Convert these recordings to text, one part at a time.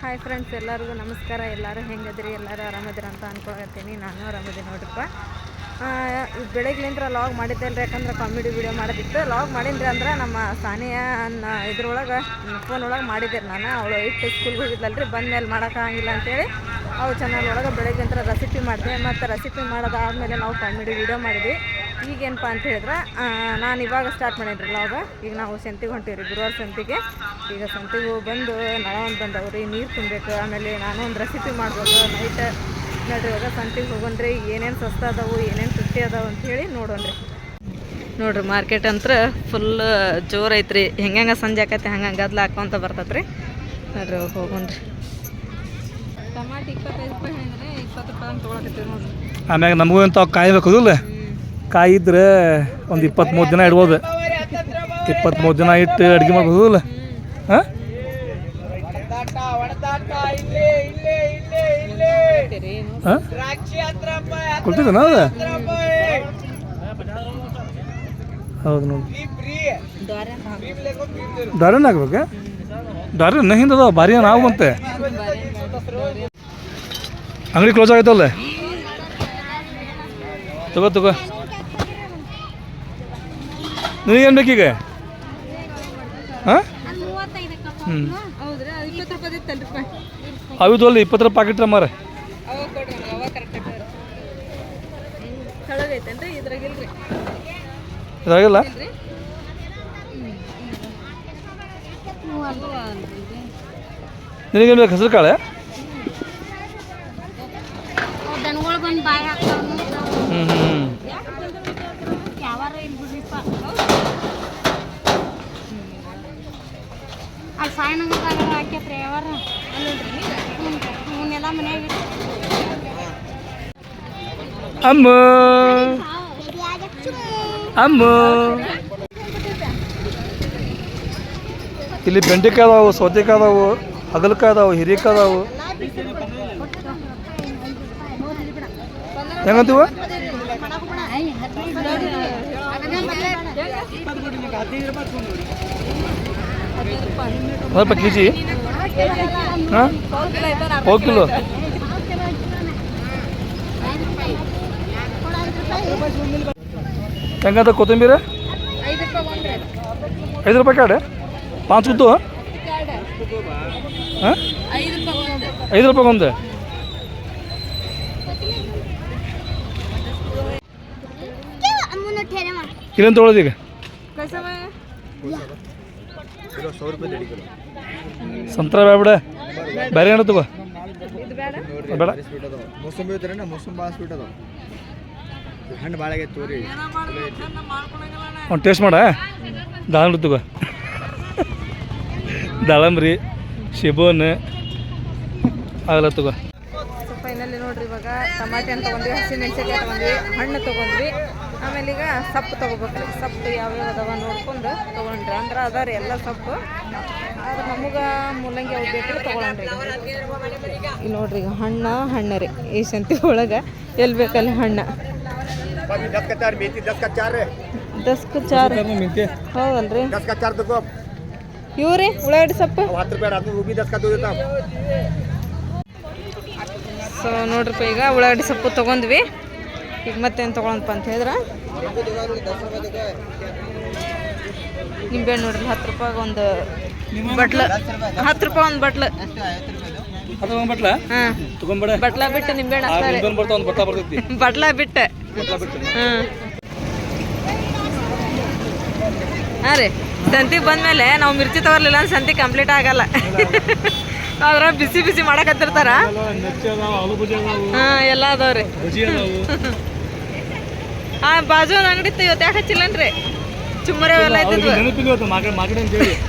Hi friends ಎಲ್ಲರಿಗೂ ನಮಸ್ಕಾರ. ಎಲ್ಲರೂ ಹೆಂಗದ್ರಿ ಎಲ್ಲರೂ ಆರಾಮದಿರ ಅಂತ ಅನ್ಕೊಳಕತ್ತೀನಿ ನಾನು ಆರಾಮದಿ ನೋಡ್ರಿಪ್ಪ. ಬೆಳಗ್ಲಿಂದ್ರ ಲಾಗ್ ಮಾಡಿದ್ದಲ್ರಿ ಯಾಕಂದ್ರೆ ಕಾಮಿಡಿ ವಿಡಿಯೋ ಮಾಡೋದಿತ್ತು. ಲಾಗ್ ಮಾಡಿದ್ರಿ ಅಂದ್ರೆ ನಮ್ಮ ಸಾನಿಯಾ ಇದ್ರೊಳಗೆ ಫೋನ್ ಒಳಗೆ ಮಾಡಿದ್ದೆ ನಾನು. ಅವಳು ಇಟ್ಟು ಸ್ಕೂಲ್ಗೆ ಹೋಗಿದ್ದಲ್ರಿ ಬಂದ ಮೇಲೆ ಮಾಡೋಕ್ಕಾಗಿಲ್ಲ ಅಂತೇಳಿ ಅವು ಚೆನ್ನಾಗಿ ಒಳಗೆ ಬೆಳಗ್ಗೆಂತ್ರ ರೆಸಿಪಿ ಮಾಡಿದೆ. ಮತ್ತು ರೆಸಿಪಿ ಮಾಡೋದಾದ್ಮೇಲೆ ನಾವು ಕಾಮಿಡಿ ವಿಡಿಯೋ ಮಾಡಿದ್ವಿ. ಈಗೇನಪ್ಪ ಅಂತ ಹೇಳಿದ್ರೆ ನಾನು ಇವಾಗ ಸ್ಟಾರ್ಟ್ ಮಾಡೀನಿ ಲಾಗ ಈಗ ನಾವು ಸಂತಿಗೆ ಹೊಂಟೀವಿ ಗುರುವಾರ ಸಂತಿಗೆ. ಈಗ ಸಂತಿಗೆ ಹೋಗಿ ಬಂದು ನಳ ಒಂದು ಬಂದವ್ರಿ ನೀರು ತುಂಬಬೇಕು ಆಮೇಲೆ ನಾನು ಒಂದು ರೆಸಿಪಿ ಮಾಡ್ಬೋದು ನೈಟ್ ನೋಡ್ರಿ ಇವಾಗ ಸಂತಿಗೆ ಹೋಗೋಣ್ರಿ ಏನೇನು ಸಸ್ತ ಅದಾವು ಏನೇನು ತುಟ್ಟಿ ಅದಾವು ಅಂತೇಳಿ ನೋಡೋಣ್ರಿ. ನೋಡ್ರಿ ಮಾರ್ಕೆಟ್ ಅಂತ್ರ ಫುಲ್ ಜೋರು ಐತ್ರಿ. ಹೆಂಗೆ ಸಂಜೆ ಆಕೈತಿ ಹಂಗೆ ಗದ್ಲ ಹಾಕೊಂತ ಬರ್ತೈತ್ರಿ. ನೋಡ್ರಿ ಹೋಗೋಣ್ರಿ. ಟಮಾಟಿ ಇಪ್ಪತ್ತೈದು ರೂಪಾಯಿ ಹೇಳಿದ್ರೆ ಇಪ್ಪತ್ತು ರೂಪಾಯಿ ಅಂತ ತೊಗೊಳಕತ್ತೀವಿ ನೋಡ್ರಿ. ಆಮ್ಯಾಗ ನಮಗೂ ಅಂತ ಕಾಯ್ಬೇಕು ಇಲ್ಲ ಕಾಯಿ ಇದ್ರೆ ಒಂದು ಇಪ್ಪತ್ತ್ಮೂರು ದಿನ ಇಡ್ಬೋದು. ಇಪ್ಪತ್ತ್ಮೂರು ದಿನ ಇಟ್ಟು ಅಡುಗೆ ಮಾಡ್ಬೋದಲ್ಲ ಹಾಂ? ಕೊಡ್ತಿದ್ದಾನ ಅದು ಹೌದು ನೋಡಿ. ಹಿಂದದ ಹಾಕ್ಬೇಕಾ ದಾರಿನ ಹಿಂದೆ ಅದಾವ, ಭಾರಿ ನಾವು ಮತ್ತೆ ಅಂಗಡಿ ಕ್ಲೋಸ್ ಆಗೈತಲ್ಲ? ತಗೋ ತಗೋ. ನಿನಗೇನು ಬೇಕೀಗ? ಹಾಂ? ಅದು ಇಪ್ಪತ್ತು ರೂಪಾಯಿ ಪಾಕಿಟ್ರ ಮಾರ. ಇದಾಗಿಲ್ಲ ನಿನಗೇನು ಬೇಕು ಹೆಸರು ಕಾಳೆ ದನಗಳು ಬಂದು ಬಾಯಿ ಹಾಕ್ತಾವ ಹ್ಞೂ ಹ್ಞೂ ಯಾವಾರ ಇಲ್ಲಿ ಬಿಡ್ರಿಪ್ಪ ಹಾಕ್ಯತ್ರಿ ಯಾವಾರ? ಎಲ್ಲ ಮನ್ಯಾಗ ಅಮ್ಮ. ಅಮ್ಮ. ಇಲ್ಲಿ ಬೆಂಡೆಕಾಯಿ ಅದಾವು ಸೌತೆಕಾಯಿ ಅದಾವು ಹಾಗಲಕಾಯಿ ಅದಾವು ಹಿರೇಕಾಯಿ ಅದಾವು ಹೆಂಗಂತೀವ ಸ್ವಲ್ಪ ಕೆ ಜಿ ಹಾಂ ಹೋಗಿ ಕಿಲೋ ಹೆಂಗಂತ ಕೊತ್ತಂಬರಿ ಐದು ರೂಪಾಯಿ ಒಂದ್ರಿ ಐದು ರೂಪಾಯಿ ಕಾಡೆ ಪಾಂಚ್ ಉದ್ದು ಹಾಂ ಐದು ರೂಪಾಯಿ ಒಂದು ಐದು ರೂಪಾಯಿ ಒಂದು ಇಲ್ಲೇನು ತೊಗೊಳೋದು ಈಗ ಕೈಸಮ ಸಂತ್ರ ಬೇಡ ಬೇರೆ ಏನು ತಗೋ. ಇದು ಬೇಡ. ಬೇಡ ಮೋಸಂಬಿ ಐತ್ರಿ ಮೋಸಂಬಿ ಭಾಳ ಸ್ವೀಟ್ ಅದಾವ ಹಣ್ಣು ಭಾಳ ಆಗೈತೆ ತೋರಿ. ಒಂದು ಟೇಸ್ಟ್ ಮಾಡ. ದಾಳಂಬ್ರಿ ತಗೋ. ದಾಳಂಬ್ರಿ ಶಿಬೋನ್ ಆಗಲ್ಲ ತಗೋ. ಫೈನಲಿ ನೋಡ್ರಿ ಇವಾಗ ಟಮಾಟೆ ಅಂತ ತೊಗೊಂಡ್ವಿ ಹಸಿಮೆಣ್ಸಿನ್ಕಾಯಿ ತೊಗೊಂಡ್ವಿ ಹಣ್ಣು ತೊಗೊಂಡ್ವಿ. ಆಮೇಲೆ ಈಗ ಸೊಪ್ಪು ತೊಗೋಬೇಕ್ರಿ. ಸೊಪ್ಪು ಯಾವ್ಯಾವ ಅದಾವ ನೋಡ್ಕೊಂಡು ತೊಗೊಂಡ್ರಿ. ಅಂದ್ರೆ ಅದ ರೀ ಎಲ್ಲ ಸೊಪ್ಪು. ಆದ್ರೆ ನಮಗೆ ಮೂಲಂಗಿ ಅವ್ರು ಬೇಕಿದ್ರೆ ತೊಗೊಳಣ್ರಿ ಇಲ್ಲಿ ನೋಡ್ರಿ ಈಗ ಹಣ್ಣ, ಹಣ್ಣು ರೀ. ಈ ಸಂತಿ ಒಳಗೆ ಎಲ್ಲಿ ಬೇಕಲ್ಲಿ ಹಣ್ಣು. ದಸ್ಕ ಹೌದಲ್ರಿ. ಸೊಪ್ಪು. ಸೊ ನೋಡ್ರಿಪ್ಪ ಈಗ ಉಳ್ಳಾಗಡ್ಡಿ ಸೊಪ್ಪು ತಗೊಂಡ್ವಿ ಈಗ ಮತ್ತೇನು ತಗೊಳಪ್ಪ ಅಂತ ಹೇಳಿದ್ರೆ? ನಿಂಬೆಹಣ್ಣು ನೋಡ್ರಿ ಹತ್ತು ರೂಪಾಯಿ ಒಂದು ಬಟ್ಲ. ಹತ್ತು ರೂಪಾಯಿ ಒಂದು ಬಟ್ಲ? ಅದು ತೊಗೊಂಬಟ್ಲ ಹಾಂ. ತೊಗೊಂಬೇಡ ಬಟ್ಲ ಬಿಟ್ಟು ನಿಂಬೆಹಣ್ಣು ಹಾಕ್ತಾರೆ. ಒಂದು ಬರ್ತೈತಿ. ಬಟ್ಲ ಬಿಟ್ಟು. ಹಾಂ. ಹಾಂ ರೀ. ಸಂತಿಗೆ ಬಂದಮೇಲೆ ನಾವು ಮಿರ್ಚಿ ತಗೊರ್ಲಿಲ್ಲ ಅಂದ್ರೆ ಸಂತಿ ಕಂಪ್ಲೀಟ್ ಆಗಲ್ಲ. ಅದ್ರ ಬಿಸಿ ಬಿಸಿ ಮಾಡಕತ್ತಿರ್ತಾರ. ಹಾಂ ಎಲ್ಲ ಅದಾವ್ರಿ. ಆ ಬಾಜು ಒಂದು ಅಂಗಡಿ ಇವತ್ತು ಯಾಕೆ ಹಚ್ಚಿಲ್ಲನ್ರಿ? ಚುಮ್ಮರಿ ಎಲ್ಲ ಅವ್ರಿಗೆ ಇದ್ದಿದ್ವು ನೆನಪಿಲ್ಲ ಇವತ್ತು ಮಾರ್ಕೆಟ್ ಮಾರ್ಕೆಟ್ ಅಂತೇಳಿ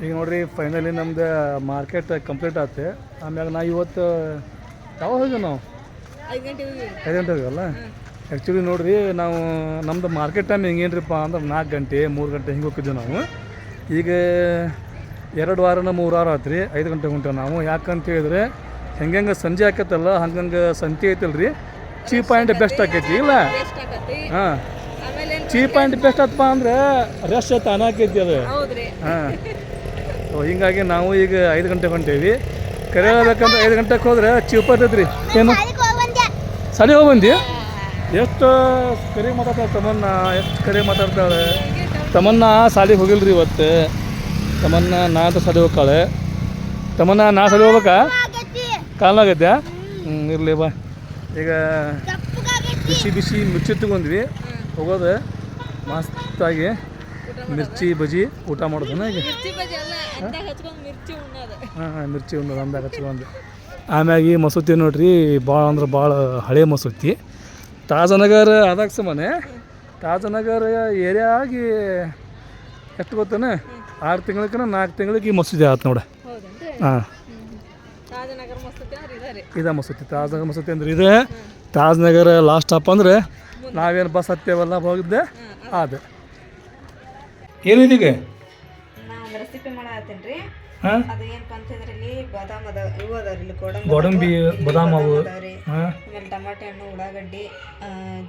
ಈಗ ನೋಡ್ರಿ ಫೈನಲಿ ನಮ್ದು ಮಾರ್ಕೆಟ್ ಕಂಪ್ಲೀಟ್ ಆಯ್ತು ಆಮ್ಯಾಗ ನಾ ಇವತ್ತು ಯಾವಾಗ ಹೋಗಿವಿ ನಾವು? ಐದು ಗಂಟೆಗೆ ಐದು ಗಂಟೆ ಹೋಗಿವಲ್ಲ ಆ್ಯಕ್ಚುಲಿ ನೋಡ್ರಿ ನಾವು ನಮ್ದು ಮಾರ್ಕೆಟ್ ಟೈಮ್ ಹೆಂಗೇನ್ರಿಪ್ಪ ಅಂದ್ರೆ ನಾಲ್ಕು ಗಂಟೆ ಮೂರು ಗಂಟೆ ಹಿಂಗೆ ಹೋಗಿದ್ವಿ ನಾವು. ಈಗ ಎರಡು ವಾರನ ಮೂರು ವಾರ ಆಯ್ತು ರೀ ಐದು ಗಂಟೆ ಹೊಂಟೇವೆ ನಾವು. ಯಾಕಂತ ಹೇಳಿದ್ರೆ ಹೆಂಗೆ ಸಂಜೆ ಆಕೈತಲ್ಲ ಹಂಗಂಗೆ ಸಂತೆ ಐತಲ್ರಿ. ಚೀಪ್ ಆ್ಯಂಡ್ ಬೆಸ್ಟ್ ಆಕೈತಿ ಇಲ್ಲ? ಹಾಂ. ಚೀಪ್ ಆ್ಯಂಡ್ ಬೆಸ್ಟ್ ಅಪ್ಪ ಅಂದ್ರೆ ರಶ್ ತಾನ ಆಕೈತಿ ಅದು. ಹೌದ್ರಿ. ಹಾಂ. ಸೊ ಹಿಂಗಾಗಿ ನಾವು ಈಗ ಐದು ಗಂಟೆಗೆ ಹೊಂಟೇವಿ. ಕರೆ ಹೇಳ್ಬೇಕಂದ್ರೆ ಐದು ಗಂಟೆಗೆ ಹೋದ್ರೆ ಚೀಪ್ ಆಗ್ತೈತೆ ರೀ ಏನು? ಸರಿ ಹೋಗಿ ಬಂದಿ ಎಷ್ಟು ಕರಿ ಮಾತಾಡ್ತಾಳೆ ತಮನ್ನ ಎಷ್ಟು ಕರಿ ಮಾತಾಡ್ತಾಳೆ ತಮನ್ನ ಸಾಲಿ ಹೋಗಿಲ್ರಿ ಇವತ್ತು. ತಮನ್ನ ನಾ ಅಂತ ಸಾಲಿ ಹೋಗ್ತಾಳೆ. ತಮನ್ನ ನಾ ಸಾಲಿ ಹೋಗ್ಬೇಕಾ? ಕಾಲ್ನಾಗೈತೆ ಹ್ಞೂ ಇರಲಿ ಬಾ. ಈಗ ಬಿಸಿ ಬಿಸಿ ಮುಚ್ಚಿತ್ತು ತಗೊಂಡ್ವಿ ಹೋಗೋದು. ಮಸ್ತಾಗಿ ಮಿರ್ಚಿ ಬಜಿ ಊಟ ಮಾಡೋದನ್ನ ಈಗ. ಹಾಂ ಹಾಂ ಮಿರ್ಚಿ ಉಣ್ಣೋದು ಅಂದಾಗ ಹಚ್ಕೊಂಡು. ಆಮ್ಯಾಗ ಈ ಮಸೂತಿ ನೋಡ್ರಿ ಭಾಳ ಅಂದ್ರೆ ಭಾಳ ಹಳೆ ಮಸೂತಿ. ತಾಜನಗರ ಅದಾಗ ಸುಮ್ಮನೆ ತಾಜನಗರ ಏರಿಯಾ ಆಗಿ ಎಷ್ಟು ಗೊತ್ತಾನೆ? ಆರು ತಿಂಗಳಕ್ಕೆ ನಾಲ್ಕು ತಿಂಗಳಿಗೆ ಈ ಮಸೂದಿ ಆಯ್ತು ನೋಡ. ಹಾಂ. ಇದ ಮಸೂತಿ ತಾಜ್ನಗರ ಮಸೂತಿ ಅಂದ್ರೆ ಇದೆ. ತಾಜ್ನಗರ ಲಾಸ್ಟ್ ಸ್ಟಾಪ್ ಅಂದ್ರೆ ನಾವೇನು ಬಸ್ ಹತ್ತೇವಲ್ಲ ಹೋಗಿದ್ದೆ. ಅದು. ಏನಿದೀಗ ನಾ ಒಂದು ರೆಸಿಪಿ ಮಾಡತ್ತೀನಿ ರೀ. ಹಾಂ? ಅದು ಏನಪ್ಪ ಅಂತಂದ್ರೆ ಇಲ್ಲಿ ಬಾದಾಮ್ ಅದಾವ ಇವು ಅದಾವ್ರಿ ಇಲ್ಲಿ ಗೋಡಂಬಿ ಗೋಡಂಬಿ ಬಾದಾಮ್ ಅವು ಅದಾವ್ರಿ ಹಾಂ? ಆಮೇಲೆ ಟಮಾಟೆ ಹಣ್ಣು ಉಳ್ಳಾಗಡ್ಡಿ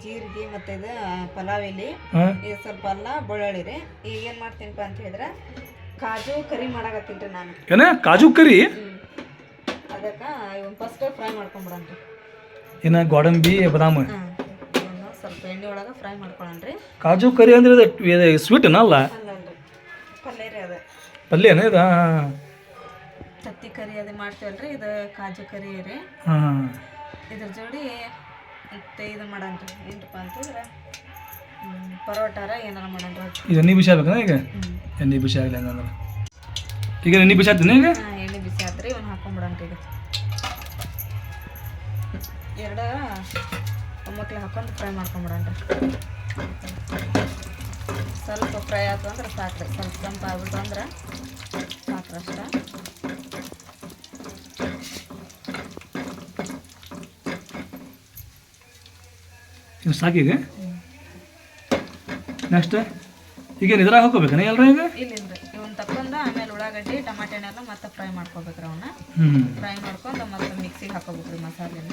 ಜೀರಿಗೆ ಮತ್ತೆ ಇದು ಪಲಾವ್ ಎಲೆ. ಹಾಂ? ಇದು ಸ್ವಲ್ಪ ಅಲ್ಲ ಬೆಳ್ಳುಳ್ಳಿ ರೀ. ಈಗ ಏನು ಮಾಡ್ತೀನಪ್ಪ ಅಂತ ಹೇಳಿದ್ರೆ ಕಾಜು ಕರಿ ಮಾಡಾಕತ್ತೀನಿ ರೀ ನಾನು. ಏನ? ಕಾಜು ಕರಿ? ಅದಕ್ಕೆ ಫಸ್ಟ್ ಫ್ರೈ ಮಾಡ್ಕೊಂಬಿಡನ್ರಿ ಏನ? ಗೋಡಂಬಿ ಬಾದಾಮ್? ಹಾಂ. ಸ್ವಲ್ಪ ಎಣ್ಣೆ ಒಳಗೆ ಫ್ರೈ ಮಾಡ್ಕೊಳ್ಳೋಣ್ರಿ ಕಾಜು ಕರಿ ಅಂದ್ರೆ ಇದು ಸ್ವೀಟ್ ಅಲ್ಲ? ಅಲ್ಲಲ್ರಿ ಪಲ್ಯ ರೀ ಅದು. ಪಲ್ಯನ ಇದು? ತತ್ತಿ ಕರಿ ಅದು ಮಾಡ್ತೀವಲ್ರಿ ಇದು ಕಾಜು ಕರಿ ರೀ. ಹಾಂ ಇದ್ರ ಜೋಡಿ ಮತ್ತೆ ಇದು ಮಾಡನ್ರಿ. ಏನಪ್ಪ ಅಂತಂದ್ರೆ ಪರೋಟಾರ ಏನಾರ ಮಾಡನ್ರಿ ಇದು ಎಣ್ಣೆ ಬಿಸಿ ಆಗ್ಬೇಕನ ಈಗ? ಎಣ್ಣೆ ಬಿಸಿ ಆಗಲಿ ಹಂಗಂದ್ರೆ. ಈಗ ಎಣ್ಣೆ ಬಿಸಿ ಆಗ್ತೀನಿ ಈಗ? ಹಾಂ ಎಣ್ಣೆ ಬಿಸಿ ಆದ್ರಿ ಇವನ್ನ ಹಾಕೊಂಬಿಡನ್ರಿ ಈಗ. ಎರಡು ಒಮ್ಮಕ್ಲೆ ಹಾಕೊಂಡು ಫ್ರೈ ಮಾಡ್ಕೊಂಬಿಡೋಣ ಸ್ವಲ್ಪ ಫ್ರೈ ಆಯ್ತು ಅಂದ್ರೆ ಸಾಕು ಸ್ವಲ್ಪ ಕೆಂಪು ಆಗ್ಬಿಟ್ಟು ಅಂದ್ರೆ ಸಾಕು ಅಷ್ಟ. ಸಾಕಿಗೆ? ಸಾಕೀಗ ನೆಕ್ಸ್ಟ್ ಈಗ ಇದ್ರಾಗ ಹಾಕೋಬೇಕನ ಎಲ್ಲರೂ ಈಗ? ಇಲ್ಲಿಂದ. ಇವನ್ ತಕ್ಕೊಂಡು ಆಮೇಲೆ ಉಳ್ಳಾಗಡ್ಡಿ ಟಮಾಟೆ ಹಣ್ಣೆಲ್ಲ ಮತ್ತೆ ಫ್ರೈ ಮಾಡ್ಕೋಬೇಕ್ರಿ ಅವನ್ನ ಫ್ರೈ ಮಾಡ್ಕೊಂಡು ಮತ್ತೆ ಮಿಕ್ಸಿಗೆ ಹಾಕೋಬೇಕ್ರಿ ಮಸಾಲೆನ.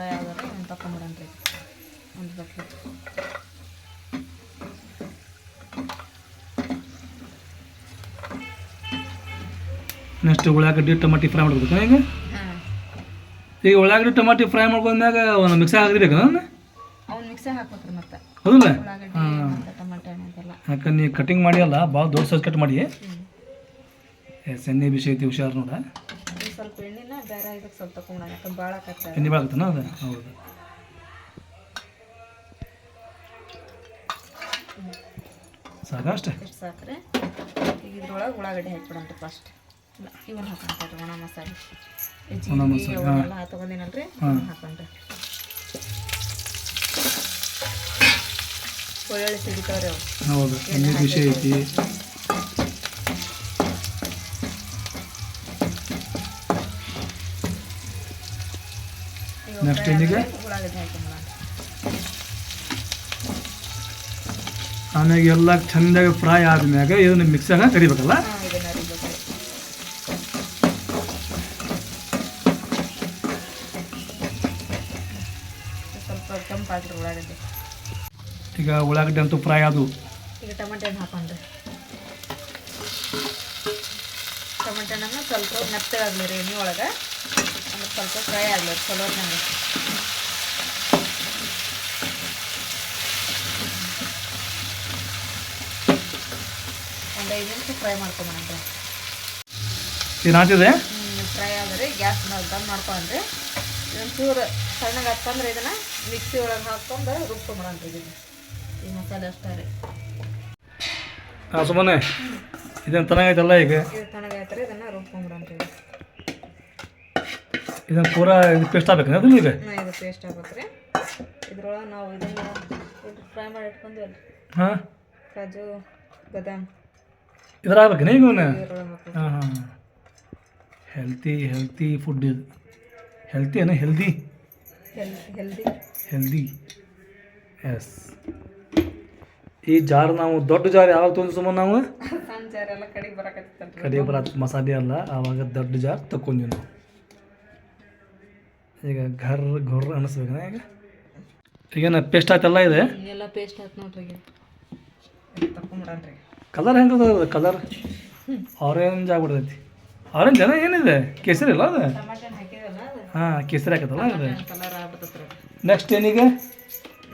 ನೀವು ಆಗೋದ್ರೆ ಫ್ರೈ ಆದ್ರೆ ರೀ ಒಂದು ಬಟ್ಲು ನೆಕ್ಸ್ಟ್ ಉಳ್ಳಾಗಡ್ಡಿ ಟಮಾಟಿ ಫ್ರೈ ಮಾಡ್ಬೇಕು ಈಗ ಹಾಂ. ಈಗ ಉಳ್ಳಾಗಡ್ಡಿ ಟಮಾಟಿ ಫ್ರೈ ಮಾಡ್ಕೊಂಡಾಗ ಒಂದು ಮಿಕ್ಸ್ ಹಾಕಿರ್ಬೇಕು ನಾನು ಅವ್ನು ಮಿಕ್ಸಿಗೆ ಹಾಕ್ಬೇಕ್ರಿ ಮತ್ತೆ. ಹೌದಲ್ಲ? ಅದೆಲ್ಲ ಯಾಕಂದ್ರೆ ನೀ ಕಟಿಂಗ್ ಮಾಡಿ ಅಲ್ಲ ಭಾಳ ದೊಡ್ಡ ಸೈಜ್ ಕಟ್ ಮಾಡಿ. ಎಣ್ಣೆ ಬಿಸಿ ಐತಿ ಹುಷಾರು ನೋಡ. ಸ್ವಲ್ಪ ಎಣ್ಣೆನ ಬೇರೆ ಇದಕ್ಕೆ ಸ್ವಲ್ಪ ತಗೊಂಡ ಯಾಕಂದ್ರೆ ಭಾಳ ಕಟ್ಟ ಎಣ್ಣೆ ಬಾಳ್ತಾನ ಅದು ಹೌದು. ಸಾಕಷ್ಟೇ ಸಾಕ್ರೆ? ಈಗ ಇದ್ರೊಳಗೆ ಉಳ್ಳಾಗಡ್ಡೆ ಹಾಕ್ಬಿಡಂತ ಫಸ್ಟ್ ಇವನ್ ಹಾಕೊಂತಾರೆ ಒಣ ಮಸಾಲೆ. ಅವನ್ನೆಲ್ಲ ತಗೊಂಡಿನಲ್ರಿ? ಹಾಕೊಂಡ್ರಿ ಒಳ್ಳೊಳ್ಳೆ ಸಿಡಿತಾವ್ರಿ ಅವು. ಹೌದು. ಬಿಸಿ ಐತಿ. ಇವಾಗ ಇಲ್ಲಿಗೆ? ಆಮೇಲೆ ಎಲ್ಲ ಚಂದಾಗಿ ಫ್ರೈ ಆದ್ಮ್ಯಾಗ ಇದನ್ನು ಮಿಕ್ಸಾಗ ಕರಿಬೇಕಲ್ಲ ಈಗ ಉಳ್ಳಾಗಡ್ಡೆ ಅಂತೂ ಫ್ರೈ ಆದವು. ಈಗ ಟಮಾಟೆ ಹಣ್ಣು ಹಾಕೊಂಡ್ರಿ. ಟಮಾಟೆ ಹಣ್ಣನ್ನು ಸ್ವಲ್ಪ ಮೆತ್ತಗಾಗಲಿ ರೀ ಎಣ್ಣೆ ಒಳಗೆ. ಸ್ವಲ್ಪ ಫ್ರೈ ಆಗ್ಬೇಕು ಚಲೋ ನಂಗೆ ಒಂದು ಐದು ನಿಮಿಷ ಫ್ರೈ ಮಾಡ್ಕೊಂಬಣ್ರಿ ಏನು ಹಾಕಿದೆ ಫ್ರೈ ಆದರೆ ಗ್ಯಾಸ್ ಬಂದ್ ಮಾಡ್ಕೊಂಡ್ರಿ ಒಂಚೂರು ಚೂರು ಸಣ್ಣಗೆ ಹತ್ತಂದ್ರೆ ಇದನ್ನು ಮಿಕ್ಸಿ ಒಳಗೆ ಹಾಕ್ಕೊಂಡು ರುಬ್ಕೊಂಬಿಡನ್ರಿ ಇದನ್ನು ಈ ಮಸಾಲೆ ಅಷ್ಟೇ ರೀ. ಹಾಂ ಸುಮ್ಮನೆ ಇದೇನು ಚೆನ್ನಾಗೈತಲ್ಲ ಈಗ? ಇದು ತಣ್ಣಗಾಯ್ತಾರೆ ಇದನ್ನು ಇದನ್ನು ಪೂರಾ ಇದು ಪೇಸ್ಟ್ ಆಗ್ಬೇಕು ಅದನ್ನ ಈಗ ಇದು ಪೇಸ್ಟ್ ಆಗ್ಬೇಕು ರೀ ಇದ್ರೊಳಗೆ ನಾವು ಇದನ್ನು ಫ್ರೈ ಮಾಡಿ ಇಟ್ಕೊಂಡ್ವಲ್ಲ ಹಾಂ? ಕಾಜು ಬಾದಾಮ್. ಇದ್ರ ಆಗ್ಬೇಕೇನ ಈಗ ಹಾಂ ಹಾಂ. ಹೆಲ್ತಿ ಹೆಲ್ತಿ ಫುಡ್ ಇದು. ಹೆಲ್ತಿ ಏನ? ಹೆಲ್ದಿ ಹೆಲ್ದಿ ಹೆಲ್ದಿ ಎಸ್ ಈ ಜಾರ್ ನಾವು ದೊಡ್ಡ ಜಾರ್ ಯಾವಾಗ ತೊಗೊಂಡು ಸುಮ್ಮನೆ ನಾವು? ಕಡೆಗೆ ಬರಕತ್ತಿತ್ತಲ್ರಿ. ಕಡಿ ಬರ ಮಸಾಲೆ ಅಲ್ಲ ಆವಾಗ ದೊಡ್ಡ ಜಾರ್ ತಗೊಂಡ್ವಿ ನಾವು. ಈಗ ಘರ್ ಘರ್ ಅನ್ನಿಸ್ಬೇಕನ ಈಗ. ಈಗೇನ ಪೇಸ್ಟ್ ಆಯ್ತಲ್ಲ ಇದೆ. ಎಲ್ಲ ಪೇಸ್ಟ್ ಆಯ್ತು ನೋಡ್ರಿ ಕಲರ್ ಹೆಂಗದ ಕಲರ್ ಆರೆಂಜ್ ಆಗ್ಬಿಡ್ತೈತಿ. ಆರೆಂಜ್ ಅದ ಏನಿದೆ? ಕೇಸರಿ ಇಲ್ಲ ಅದು? ಹಾಂ ಕೇಸರಿ ಹಾಕತ್ತಲ್ಲ ಇದೆ ಕಲರ್ ಆಗ್ಬಿಡ್ತೈತ್ರಿ ನೆಕ್ಸ್ಟ್ ಏನೀಗ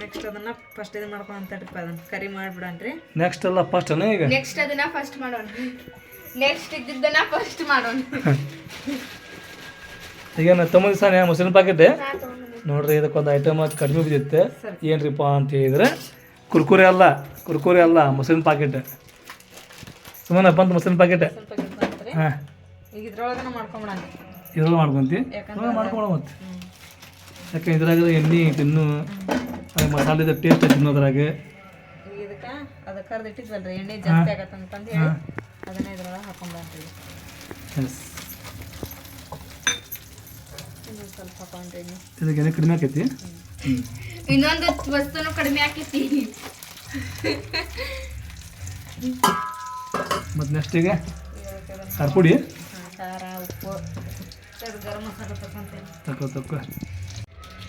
ನೆಕ್ಸ್ಟ್ ಅದನ್ನ ಫಸ್ಟ್ ಇದು ಮಾಡ್ಕೊಂತಡ್ರಿಪ್ಪ ಅದನ್ನ. ಕರಿ ಮಾಡ್ಬಿಡನ್ರಿ ನೆಕ್ಸ್ಟ್ ಅಲ್ಲ ಫಸ್ಟ್ ಅನ್ನ ಈಗ? ನೆಕ್ಸ್ಟ್ ಅದನ್ನ ಫಸ್ಟ್ ಮಾಡೋಣ. ನೆಕ್ಸ್ಟ್ ಇದ್ದಿದ್ದನ್ನ ಫಸ್ಟ್ ಮಾಡೋಣ. ಈಗ ನಾನು ತಮ್ಮ ದಿವಸ ಮೊಸರಿನ ಪ್ಯಾಕೆಟ್ ನೋಡ್ರಿ ಇದಕ್ಕೊಂದು ಐಟಮ್ ಕಡಿಮೆ ಬಿದ್ದಿತ್ತೆ. ಏನ್ರಿಪ್ಪ ಅಂತ ಹೇಳಿದ್ರೆ ಕುರ್ಕುರೆ ಅಲ್ಲ ಕುರ್ಕುರೆ ಅಲ್ಲ ಮೊಸರಿನ ಪ್ಯಾಕೆಟ್ ಸುಮ್ಮನೆ ಬಂತು ಮೊಸರಿನ ಪ್ಯಾಕೆಟ್ ಹಾಂ. ಇದ್ರೊಳಗೆ ಮಾಡ್ಕೊಂತಿ? ಮಾಡ್ಕೊಳ ಮತ್ತೆ. ಯಾಕೆ ಇದ್ರಾಗ ಎಣ್ಣೆ ತಿನ್ನು ಅದು ಮಸಾಲೆದ ಟೇಸ್ಟ್ ತಿನ್ನೋದ್ರಾಗ. ಈಗ ಇದಕ್ಕೆ ಅದು ಕರ್ದು ಇಟ್ಟಿದ್ವಲ್ರಿ ಎಣ್ಣೆ ಜಾಸ್ತಿ ಆಗತ್ತಂತಂದು ಹೇಳಿ ಅದನ್ನ ಇದ್ರೊಳಗೆ ಹಾಕೊಂಡ್ಬಂತೀವಿ ಎಸ್ ಇನ್ನೊಂದು ಸ್ವಲ್ಪ ಹಾಕೊಂಡ್ರಿ ನೀವು ಇದಕ್ಕೆ ಕಡಿಮೆ ಆಕೈತಿ? ಇನ್ನೊಂದು ವಸ್ತುನು ಕಡಿಮೆ ಆಕೈತಿ. ಮತ್ತು ನೆಕ್ಸ್ಟ್ ಈಗ? ಖಾರ ಪುಡಿ? ಖಾರ ಉಪ್ಪು ಗರಂ ಮಸಾಲೆ ತಗೊಂತೀನಿ ತಕೋ ತಕೋ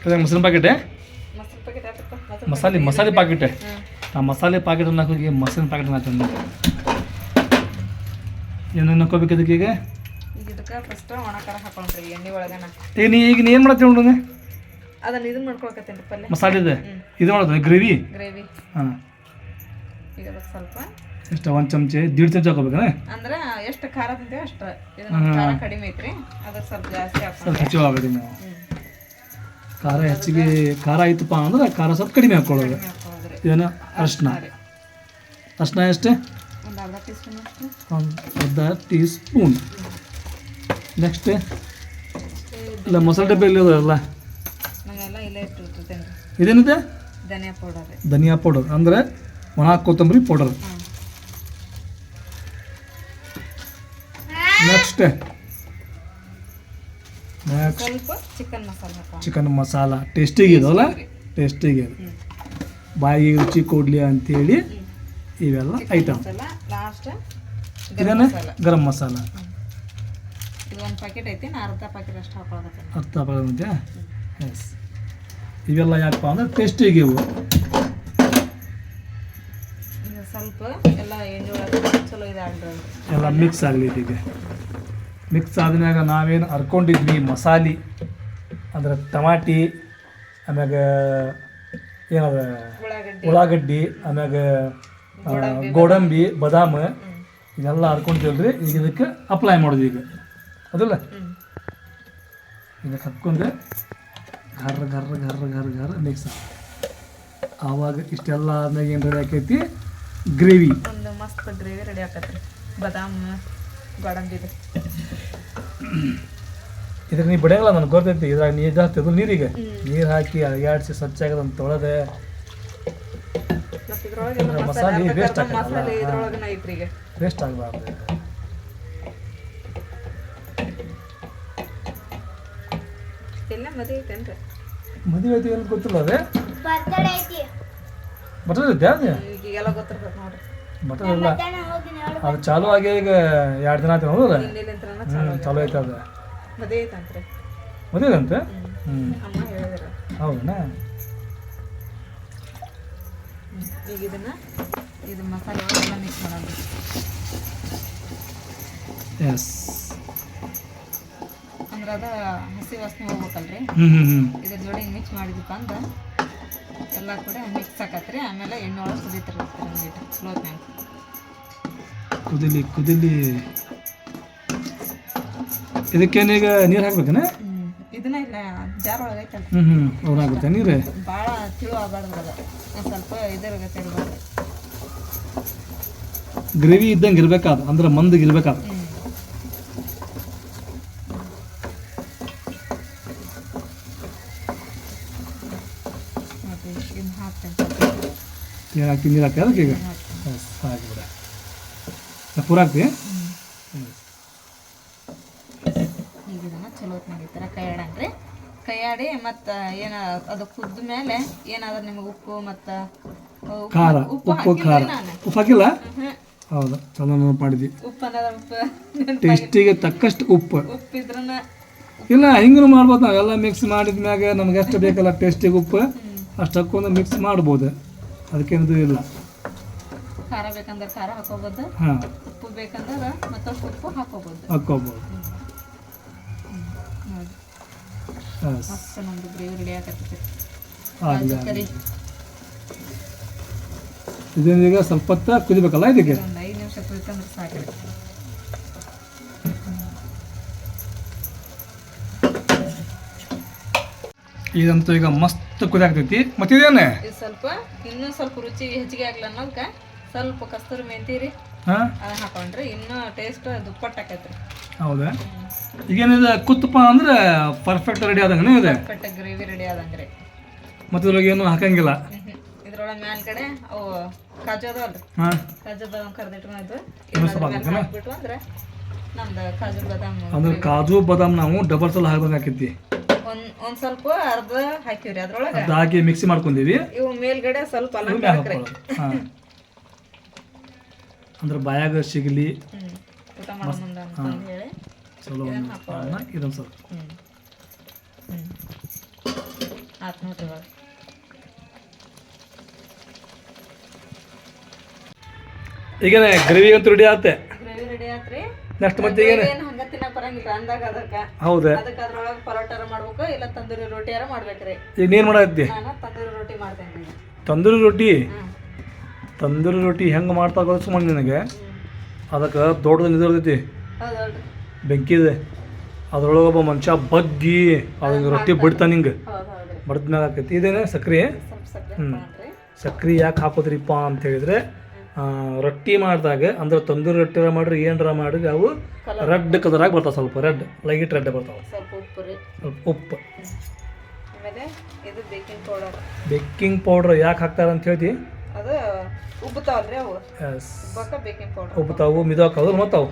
ಇದೆ ಮೊಸರಿನ ಪ್ಯಾಕೆಟೆ ಮಸಾಲೆ ಮಸಾಲೆ ಮಸಾಲೆ ಪ್ಯಾಕೆಟ್ ಆ ಮಸಾಲೆ ಪ್ಯಾಕೆಟ್ ಹಾಕಿ ಮೊಸರಿನ ಪ್ಯಾಕೆಟ್ ಹಾಕಂದು ಏನೇನು ಹಾಕೋಬೇಕು ಅದಕ್ಕೆ ಈಗ? ಈಗ ಇದಕ್ಕೆ ಫಸ್ಟ್ ಒಣ ಖಾರ ಹಾಕೊಂಡ್ರಿ ಎಣ್ಣೆ ಒಳಗನ. ಈಗ ನೀ ಈಗ ನೀ ಏನು ಮಾಡತ್ತೀವಿ ನೋಡೋಣ ಅದನ್ನ ಇದನ್ನ ಮಾಡ್ಕೊಳಕತ್ತೇನ್ರಿ ಪಲ್ಯ. ಮಸಾಲೆ ಇದೆ. ಮಾಡೋದು ಗ್ರೇವಿ? ಗ್ರೇವಿ. ಹಾಂ. ಈಗ ಅದಕ್ಕೆ ಸ್ವಲ್ಪ. ಎಷ್ಟು ಒಂದು ಚಮಚೆ ದೀಡ್ ಚಮಚ ಹಾಕೋಬೇಕನ? ಅಂದ್ರೆ ಎಷ್ಟು ಖಾರ ತಿಂತೀವಿ ಅಷ್ಟು. ಇದು ಖಾರ ಕಡಿಮೆ ಐತ್ರಿ ಅದಕ್ಕೆ ಸ್ವಲ್ಪ ಜಾಸ್ತಿ ಸ್ವಲ್ಪ ಹೆಚ್ಚು ಆಗ್ಬೇಕು ನಾವು. ಖಾರ ಹೆಚ್ಚಿಗೆ ಖಾರ ಆಯ್ತಪ್ಪ ಅಂದ್ರೆ ಖಾರ ಸ್ವಲ್ಪ ಕಡಿಮೆ ಹಾಕೊಳ್ಳೋದು. ಹಾಕೋದ್ರಿ ಇದೇನು ಅರ್ಶಿನ ಅರ್ಶಿನ ಎಷ್ಟು? ಒಂದು ಅರ್ಧ ಟೀ ಸ್ಪೂನ್ ಅಷ್ಟು ಒಂದು ಅರ್ಧ ಟೀ ಸ್ಪೂನ್ ನೆಕ್ಸ್ಟ್ ಇಲ್ಲ ಮೊಸರು ಡಬ್ಬಿ ಇಲ್ಲಿ ಅಲ್ಲ ಇದೇನಿದೆ? ಧನಿಯಾ ಪೌಡರ್. ಅಂದರೆ ಒಣ ಕೊತ್ತಂಬರಿ ಪೌಡರ್. ನೆಕ್ಸ್ಟ್ ಚಿಕನ್ ಮಸಾಲೆ ಟೇಸ್ಟಿಗೆ ಇದಲ್ಲ ಟೇಸ್ಟಿಗೆ ಬಾಯಿ ಬಾಯಿಗೆ ರುಚಿ ಕೊಡಲಿ ಅಂತೇಳಿ ಇವೆಲ್ಲ ಐಟಮ್ ಇದೇನೆ? ಗರಂ ಮಸಾಲ. ಒಂದು ಪ್ಯಾಕೆಟ್ ಐತಿ ನಾ ಅರ್ಧ ಪ್ಯಾಕೆಟ್ ಅಷ್ಟು ಹಾಕೊಳಕತ್ತೇನೆ. ಅರ್ಥ ಬರೋದಂತೆ ಎಸ್ ಇವೆಲ್ಲ ಯಾಕಪ್ಪ ಅಂದ್ರೆ ಟೇಸ್ಟಿಗೆ ಇವು. ಇದು ಸ್ವಲ್ಪ ಎಲ್ಲ ಎಣ್ಣೆ ಒಳಗೆ ಚಲೋ ಇದಾಗ್ರಿ ಎಲ್ಲ ಮಿಕ್ಸ್ ಆಗಲಿ ಇದೀಗ ಮಿಕ್ಸ್ ಆದ್ಮ್ಯಾಗ ನಾವೇನು ಹರ್ಕೊಂಡಿದ್ವಿ ಮಸಾಲೆ ಅಂದ್ರೆ ಟಮಾಟಿ ಆಮ್ಯಾಗ ಏನದ? ಉಳ್ಳಾಗಡ್ಡಿ. ಉಳ್ಳಾಗಡ್ಡಿ ಆಮ್ಯಾಗ ಆ, ಗೋಡಂಬಿ ಬದಾಮ. ಇದೆಲ್ಲ ರೀ ಈಗ ಇದಕ್ಕೆ ಅಪ್ಲೈ ಮಾಡೋದು ಈಗ. ಅದಲ್ಲ? ಹಿಂಗೆ ಹಾಕ್ಕೊಂಡ್ರೆ ಗರ್ರ ಗರ್ರ ಗರ್ರ ಗರ್ರ ಗರ್ರ ಮಿಕ್ಸ್ ಆವಾಗ ಇಷ್ಟೆಲ್ಲ ಆದ್ಮ್ಯಾಗ ಏನು ರೆಡಿ ಆಕೈತಿ? ಗ್ರೇವಿ ಒಂದು ಮಸ್ತ್ ಗ್ರೇವಿ ರೆಡಿ ಆಕತ್ರಿ. ಬದಾಮ್ ಗೋಡಂಬಿ ಇದ್ರ ನೀ ಬಿಡಂಗಿಲ್ಲ ನನಗೆ ಗೊತ್ತೈತಿ ಇದ್ರಾಗ ನೀರು ಜಾಸ್ತಿ ಅದು ನೀರಿಗೆ? ನೀರು ಹಾಕಿ ಅಳಗಾಡಿಸಿ ಸ್ವಚ್ಛ ಮತ್ತೆ ತೊಳೆದೆ ಮಸಾಲೆ ವೇಸ್ಟ್ ಆಗಬಾರ್ದು. ಮದುವೆ ಐತೇನ್ರಿ ಮದುವೆ ಐತಿ ಏನು ಗೊತ್ತಿಲ್ಲ ಅದೇ? ಬರ್ತಡೇ ಐತೆ. ಅದು ಈಗ ಈಗೆಲ್ಲ ಗೊತ್ತಿರ್ಬೇಕು ನೋಡ್ರಿ. ಬಟರ್ ಇಲ್ಲ. ಅದು ಚಾಲು ಆಗಿ ಈಗ ಎರಡು ದಿನ ಆಯ್ತು ಹೌದಲ್ಲ ಹ್ಞೂ ಚಾಲು ಐತೆ ಅದು. ಮದುವೆ ಐತಂತ್ರಿ ಮದುವೆ ಅಂತೆ? ಹ್ಞೂ ಅಮ್ಮ ಹೇಳಿದ್ರ. ಹೌದಾ? ಈಗ ಇದನ್ನ ಇದು ಮಸಾಲೆ ಮಿಕ್ಸ್ ಮಾಡೋಣ ಎಸ್ ಅಂದ್ರೆ ಅದ ಹಸಿ ವಾಸನೆ ಹೋಗ್ಬೇಕಲ್ರಿ? ಇದ್ರ ಜೋಡಿ ಮಿಕ್ಸ್ ಮಾಡಿದಪ್ಪ ಅಂದ್ರೆ ಎಲ್ಲ ಕೂಡ ಮಿಕ್ಸ್ ಆಕತ್ರಿ. ಆಮೇಲೆ ಎಣ್ಣೆ ಒಳಗೆ ಕುದೀತಿರ್ಬೇಕು ಒಂದಿಟ್ಟು ಸ್ಲೋತ್ನಾಗ ಕುದಿಲಿ ಕುದಿಲಿ. ಈಗ ನೀರು ಹಾಕ್ಬೇಕನ? ಇದನ್ನ ಇಲ್ಲ ಜಾರ್ ಒಳಗೆ ಐತಲ್ರಿ. ಹ್ಞೂ ಹ್ಞೂ ಅವ್ರಾಗುತ್ತೆ ನೀರು? ಭಾಳ ತಿಳು ಆಗಬಾರ್ದು ಅದು. ಒಂದ್ ಸ್ವಲ್ಪ ಇದ್ರಾಗತ್ತೆ ಇರ್ಬಾರ್ದು ಗ್ರೇವಿ ಇದ್ದಂಗೆ ಇರ್ಬೇಕಾದ ಅಂದ್ರೆ ಮಂದಿಗೆ ಇರ್ಬೇಕಾದ ಹ್ಞೂ ಮತ್ತೆ ಇದನ್ನ ಹಾಕ್ತೇನೆ ಏನು ಹಾಕ್ತಿ ನೀರು ಹಾಕ್ತಿ ಅದಕ್ಕೆ ಈಗ? ಹಾಕಿ ಬಿಡ. ಪೂರ ಹಾಕ್ತಿ ಚಲೋ ಈ ಥರ ಕೈಯಾಡನ್ರಿ? ಕೈಯಾಡಿ ಮತ್ತು ಏನ ಅದು ಕುದ್ದ ಮೇಲೆ ಏನಾದ್ರೆ ನಿಮಗೆ ಉಪ್ಪು ಮತ್ತು ಖಾರ ಉಪ್ಪು ಖಾರ. ಉಪ್ಪು ಹಾಕಿಲ್ಲ? ಹೌದು ನೆನಪು ಮಾಡಿದ್ವಿ ಟೇಸ್ಟಿಗೆ ತಕ್ಕಷ್ಟು ಉಪ್ಪು. ಉಪ್ಪು. ಇದ್ರನ್ನ ಇಲ್ಲ ಹಿಂಗೂ ಮಾಡ್ಬೋದು ನಾವೆಲ್ಲ ಮಿಕ್ಸ್ ಮಾಡಿದ ಮ್ಯಾಗ ನಮ್ಗೆ ಎಷ್ಟು ಬೇಕಲ್ಲ ಟೇಸ್ಟಿಗೆ ಉಪ್ಪು. ಅಷ್ಟು ಹಾಕೊಂಡು ಮಿಕ್ಸ್ ಮಾಡ್ಬೋದು. ಅದಕ್ಕೇನದು ಇಲ್ಲ. ಖಾರ ಬೇಕಂದ್ರೆ ಖಾರ ಹಾಕೋಬೋದು ಹಾಂ. ಉಪ್ಪು ಬೇಕಂದ್ರೆ ಮತ್ತಷ್ಟು ಉಪ್ಪು ಹಾಕೋಬೋದು ಎಸ್ ಮಸ್ತ್ ನಮ್ದು ಗ್ರೇವಿ ರೆಡಿ ಆಗತ್ತೆ. ಇದೀಗ ಸ್ವಲ್ಪ ಕುದಿಬೇಕಲ್ಲ ಇದಕ್ಕೆ? ಒಂದು ಐದು ನಿಮಿಷ ಕುದಿತಂದ್ರೆ ಸಾಕ್ರಿ ಇದಂತೂ ಈಗ ಮಸ್ತ್ ಕುದಿಯಾಗ್ತೈತಿ ಮತ್ತಿದೇನೆ ಇದು ಸ್ವಲ್ಪ ಇನ್ನೂ ಸ್ವಲ್ಪ ರುಚಿ ಹೆಚ್ಚಿಗೆ ಆಗ್ಲಿ ಅನ್ನೋದಕ್ಕೆ ಸ್ವಲ್ಪ ಕಸ್ತೂರಿ ಮೆಂತಿ ರೀ. ಹಾಂ? ಅದನ್ನ ಹಾಕೊಂಡ್ರೆ ಇನ್ನೂ ಟೇಸ್ಟ್ ದುಪ್ಪಟ್ಟು ಆಕೈತ್ರಿ. ಹೌದಾ? ಈಗೇನಿದೆ ಕುತ್ತಪ್ಪ ಅಂದ್ರೆ ಪರ್ಫೆಕ್ಟ್ ರೆಡಿ ಆದಂಗೆ ಇದೆ? ಪಟ್ಟ ಗ್ರೇವಿ ರೆಡಿ ಆದಂಗ್ರಿ. ಮತ್ತು ಇದ್ರೊಳಗೆ ಏನು ಹಾಕಂಗಿಲ್ಲ? ಇದ್ರೊಳಗೆ ಮ್ಯಾಲ್ ಕಡೆ ಅವು ಕಾಜು ಅದಾವಲ್ರಿ ಹಾಂ. ಕಾಜು ಬಾದಾಮ್ ಕರ್ದಿಟ್ಕೊಂಡಿದ್ವು ಇನ್ನೂ ಸ್ವಲ್ಪ ಹಾಕ್ಬೇಕೇನ? ಹಾಕ್ಬಿಟ್ಟು ಅಂದ್ರೆ ನಮ್ದು ಕಾಜು ಬಾದಾಮ್ ಅಂದ್ರೆ ಕಾಜು ಬಾದಾಮ್ ನಾವು ಡಬಲ್ ಸಲ ಹಾಕಿದ್ವಿ ಒಂದ್ ಒಂದ್ ಸ್ವಲ್ಪ ಅರ್ಧ ಹಾಕಿವ್ರಿ ಅದ್ರೊಳಗೆ. ಅದು ಹಾಕಿ ಮಿಕ್ಸಿ ಮಾಡ್ಕೊಂಡೀವಿ ಇವು ಮೇಲ್ಗಡೆ ಸ್ವಲ್ಪ ಅಲಂಕಾರ ಹಾಕ್ರಿ. ಹಾಂ. ಅಂದ್ರೆ ಬಾಯಾಗ ಸಿಗಲಿ. ಊಟ ಮಾಡೋ ಮುಂದೆ ಅಂತ ಹೇಳಿ. ಚಲೋ ಇದೊಂದು ಸ್ವಲ್ಪ. ಹ್ಮ್. ಹ್ಮ್. ಆತ್ ನೋಡ್ರಿ ಇವಾಗ. ಈಗೇನೆ ಗ್ರೇವಿ ಅಂತೂ ರೆಡಿ ಆಗುತ್ತೆ ಗ್ರೇವಿ ರೆಡಿ ಆತ್ರಿ. ನೆಕ್ಸ್ಟ್ ಮತ್ತೆ ಈಗೇನೆ. ಏನ್ ಹಂಗ ತಿನ್ನಕ್ ಬರಂಗಿಲ್ಲ ಅಂದಾಗ ಅದಕ್ಕ. ಹೌದಾ. ಅದಕ್ಕೆ ಅದ್ರೊಳಗೆ ಪರೋಟಾರ ಮಾಡ್ಬೇಕು ಇಲ್ಲ ತಂದೂರಿ ರೊಟ್ಟಿಯಾರ ಮಾಡ್ಬೇಕ್ರಿ. ಈಗ ನೀನು ಮಾಡತ್ತಿ ನಾನು ತಂದೂರಿ ರೊಟ್ಟಿ ಮಾಡ್ತೇನೆ ತಂದೂರಿ ರೊಟ್ಟಿ ತಂದೂರಿ ರೊಟ್ಟಿ ಹೆಂಗೆ ಮಾಡ್ತಾ ಸುಮ್ಮನೆ ನಿನಗೆ? ಅದಕ್ಕೆ ದೊಡ್ಡದು ಹೌದಲ್ರಿ ಬೆಂಕಿದೆ ಅದ್ರೊಳಗೆ ಒಬ್ಬ ಮನುಷ್ಯ ಬಗ್ಗಿ ಅದಕ್ಕೆ ರೊಟ್ಟಿ ಬಿಡ್ತಾನೆ ಹಿಂಗೆ. ಬಡ್ದ್ಮ್ಯಾಗ ಆಕೈತಿ ಇದೇನೆ ಸಕ್ರೆ? ಹ್ಞೂ ಸಕ್ರೆ ಯಾಕೆ ಹಾಕೋದ್ರಿಪ್ಪ ಅಂತ ಹೇಳಿದ್ರೆ ರೊಟ್ಟಿ ಮಾಡಿದಾಗ ಅಂದ್ರೆ ತಂದೂರಿ ರೊಟ್ಟಿ ಮಾಡ್ರಿ ಏನರ ಮಾಡ್ರಿ ಅವು ರೆಡ್ ಕಲರಾಗಿ ಬರ್ತಾವೆ ಸ್ವಲ್ಪ ರೆಡ್ ಲೈಟ್ ರೆಡ್ ಬರ್ತಾವೆ. ಸ್ವಲ್ಪ ಉಪ್ಪು ರೀ. ಸ್ವಲ್ಪ ಉಪ್ಪು. ಆಮೇಲೆ ಇದು ಬೇಕಿಂಗ್ ಪೌಡರ್ ಬೇಕಿಂಗ್ ಪೌಡ್ರ್ ಯಾಕೆ ಹಾಕ್ತಾರೆ ಅಂತ ಹೇಳ್ತಿ? ಅದು ಉಬ್ಬುತ್ತಾವಲ್ರಿ ಅವು. ಉಬ್ಬಾಕ ಬೇಕಿಂಗ್ ಪೌಡರ್ ಉಪ್ಪುತ್ತಾವು ಮಿದಾಕವು ಮತ್ತವು?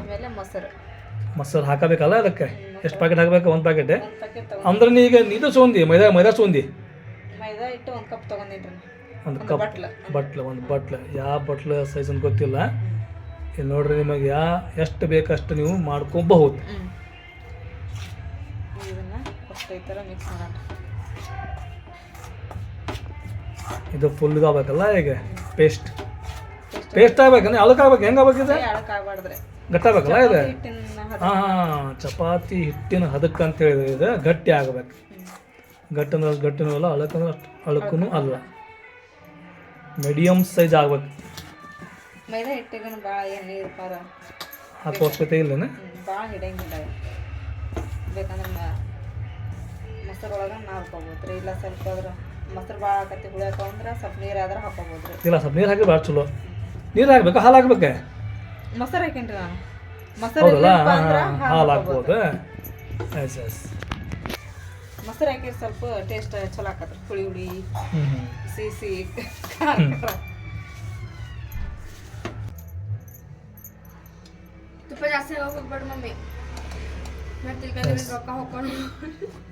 ಆಮೇಲೆ ಮೊಸರು. ಮಸಾಲೆ ಹಾಕಬೇಕಲ್ಲ ಅದಕ್ಕೆ? ಎಷ್ಟು ಪ್ಯಾಕೆಟ್ ಹಾಕಬೇಕು? ಒಂದು ಪ್ಯಾಕೆಟ್ ಅಂದ್ರೆ ನೀ ಈಗ ನೀದು ಸೋಂದಿ ಮೈದಾ ಮೈದಾ ಸೋಂದಿ? ಮೈದಾ ಇಟ್ಟು ಒಂದು ಕಪ್ ತಗೊಂಡಿನ್ರಿ. ಒಂದು ಕಪ್ ಬಟ್ಲ. ಒಂದು ಬಟ್ಲು. ಯಾವ ಬಟ್ಲು ಸೈಜ್ ಅಂತ ಗೊತ್ತಿಲ್ಲ. ಇಲ್ಲಿ ನೋಡ್ರಿ ನಿಮಗೆ ಯಾ ಎಷ್ಟು ಬೇಕಷ್ಟು ನೀವು ಮಾಡ್ಕೊಬಹುದು. ಇದು ಫುಲ್ ಇದಾಗಬೇಕಲ್ಲ ಈಗ? ಪೇಸ್ಟ್ ಪೇಸ್ಟ್ ಆಗ್ಬೇಕಂದ್ರೆ ಅಳಕ್ ಆಗ್ಬೇಕು ಹೆಂಗೆ ಆಗ್ಬೇಕು ಇದು? ಎಳಕ್ ಆಗ್ಬಾರ್ದ್ರಿ. ಗಟ್ಟಾಗಬೇಕಲ್ಲ ಇದು? ಹಾಂ ಚಪಾತಿ ಹಿಟ್ಟಿನ ಹದಕ್ಕೆ ಅಂತ ಹೇಳಿದ್ರೆ ಇದು ಗಟ್ಟಿ ಆಗಬೇಕು. ಗಟ್ಟನ ಗಟ್ಟಿನೂ ಅಲ್ಲ ಅಳಕಂದ್ರೆ ಅಷ್ಟು ಅಲ್ಲ. ಮೀಡಿಯಮ್ ಸೈಜ್ ಆಗ್ಬೇಕು. ಮೈದಾ ಹಿಟ್ಟಿಗೂ ಭಾಳ ಏನು ನೀರು ಪಾರ ಅವಶ್ಯಕತೆ ಇಲ್ಲನ? ಭಾಳ ಹಿಡಿಯಂಗಿಲ್ಲ ಇದು. ಬೇಕಂದ್ರೆ ಮೊಸರು ಮೊಸರೊಳಗೆ ನಾವು ಹಾಕೋಬೋದು ರೀ. ಇಲ್ಲ ಸ್ವಲ್ಪ ಅದ್ರ ಮೊಸರು ಭಾಳ ಹಾಕತ್ತಿ ಹುಳಿಯಾಕ ಅಂದ್ರೆ ಸ್ವಲ್ಪ ನೀರು ಆದ್ರೆ ಹಾಕೋಬೋದು ರೀ. ಇಲ್ಲ ಸ್ವಲ್ಪ ನೀರು ಹಾಕಿ ಭಾಳ ಚಲೋ. ನೀರು ಹಾಕ್ಬೇಕು? ಹಾಲು ಹಾಕ್ಬೇಕು? ಮೊಸರು ಹಾಕೇನ್ರಿ ನಾನು. ಮೊಸರು ಹಾಲು ಹಾಕ್ಬೋದು. Yes yes. ಮೊಸರು ಹಾಕಿದ್ರೆ ಸ್ವಲ್ಪ ಟೇಸ್ಟ್ ಚಲೋ ಆಕತ್ರಿ. ಹುಳಿ ಹುಳಿ ಸಿಹಿ ಸಿಹಿ ಖಾರ ಖಾರ. ತುಪ್ಪ ಜಾಸ್ತಿ ಹೋಗ್ಬೇಡ ಮಮ್ಮಿ.